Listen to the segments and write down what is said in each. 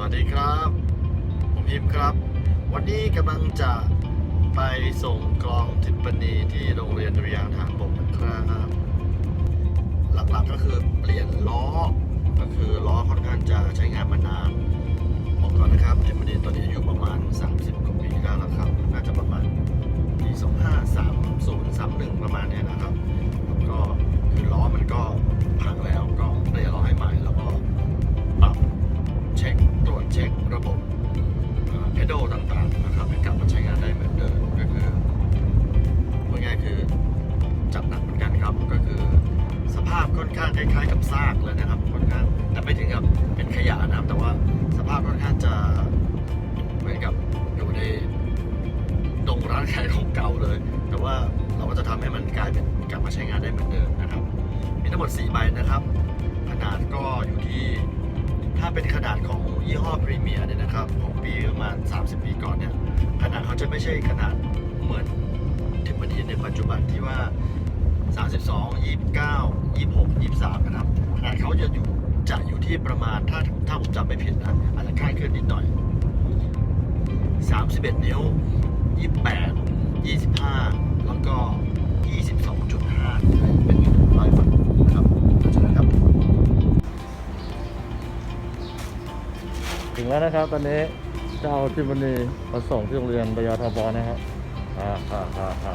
วัสดีครับ ผมพิมครับ วันนี้กำลังจะไปส่งกลองทิปนีที่โรงเรียนดุริยางทางบกนะครับ หลักๆก็คือเปลี่ยนล้อ ก็คือล้อค่อนข้างจะใช้งานมานานบอกก่อนนะครับทิปนีตอนนี้อยู่ประมาณ 30กว่าปี บบเพด a ต่างๆนะครับให้กลับมาใช้งานได้เหมือนเดิมก็คือพูดง่ายๆคือจัดหนักเหมือนกันครับ ก็คือสภาพค่อนข้างคล้ายๆกับซากเลยนะครับค่อนข้างแต่ไม่ถึงกับเป็นขยะนะครับ แต่ว่าสภาพค่อนข้างจะเหมือนกับอยู่ในดงร้านขายของเก่าเลย แต่ว่าเราก็จะทำให้มันกลายเป็นกลับมาใช้งานได้เหมือนเดิมนะครับ มีทั้งหมด4ใบนะครับ ขนาดก็อยู่ที่ ถ้าเป็นขนาดของยี่ห้อพรีเมียร์เนี่ยนะครับของปีประมาณ 30 ปีก่อนเนี่ยขนาดเขาจะไม่ใช่ขนาดเหมือนทิมบดีในปัจจุบันที่ว่า 32 29 26 23 นะครับขนาดเขาจะอยู่จะอยู่ที่ประมาณถ้าถ้าผมจำไม่ผิดนะอาจจะคล้ายขึ้นนิดหน่อย 31 นิ้ว 28 25 งแล้วนะครับ ตอนนี้จะเอาทิมนีมาส่งที่โรงเรียนบยทบนะครับอ่าอ่าอ่าอ่า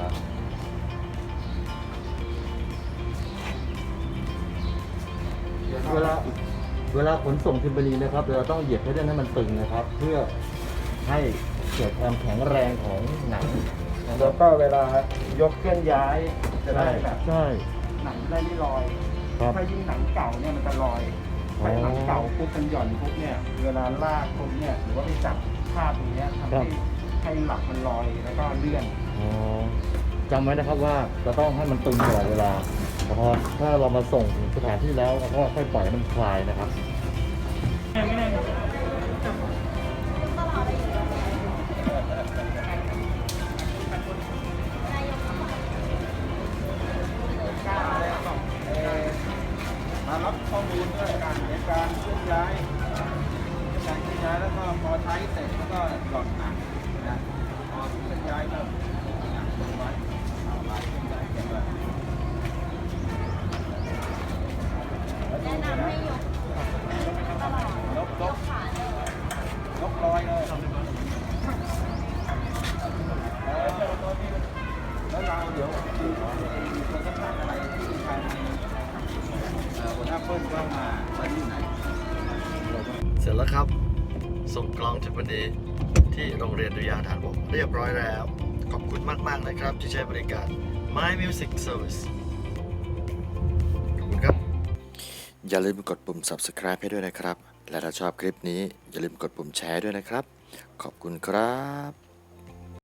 เวลาเวลาขนส่งทิมนีนะครับเราต้องเหยียบให้ได้ให้มันตึงนะครับ เพื่อให้เกิดความแข็งแรงของหนังนะคแล้รัวบก็เวลายกเคลื่อนย้ายจะได้ใช่แบบใช่หนังได้ไม่ลอยครับถ้ายิ่งหนังเก่าเนี่ยมันจะลอย อ๋อถ้าหนังเก่าปุ๊บมันหย่อนปุ๊บเนี่ยเวลาลากปุ๊บเนี่ยหรือว่าไปจับภาพตรงเนี้ยทำให้ให้หลักมันลอยแล้วก็เลื่อนอ๋อจำไว้นะครับว่าจะต้องให้มันตึงตลอดเวลาพอถ้าเรามาส่งถึงสถานที่แล้วเราก็ค่อยปล่อยให้มันคลายนะครับมารับข้อมูลด้วย ย้ายการเคลื่อนย้ายแล้วก็พอใช้เสร็จแล้วก็หย่อนหนังนะพอเคลื่อนย้ายก็หนังลงไว้เอาไว้เคลื่อนย้ายเก็บไว้แนะนำให้ยกตลอดยกยยกกขาเลยยกลอยเลยเออแล้วเราเดี๋ยวดูตัวสภาพอะไรที่ทางเอ่อหัวหน้าเปิ้ลก็มาวันอยู่ไหน เสร็จแล้วครับ ส่งกลองทิปนีที่โรงเรียนดุริยางค์ทานบกเรียบร้อยแล้ว ขอบคุณมาก ๆ นะครับ ที่ใช้บริการ My Music Service ขอบคุณครับ อย่าลืมกดปุ่ม subscribe ให้ด้วยนะครับ และถ้าชอบคลิปนี้อย่าลืมกดปุ่มแชร์ด้วยนะครับ ขอบคุณครับ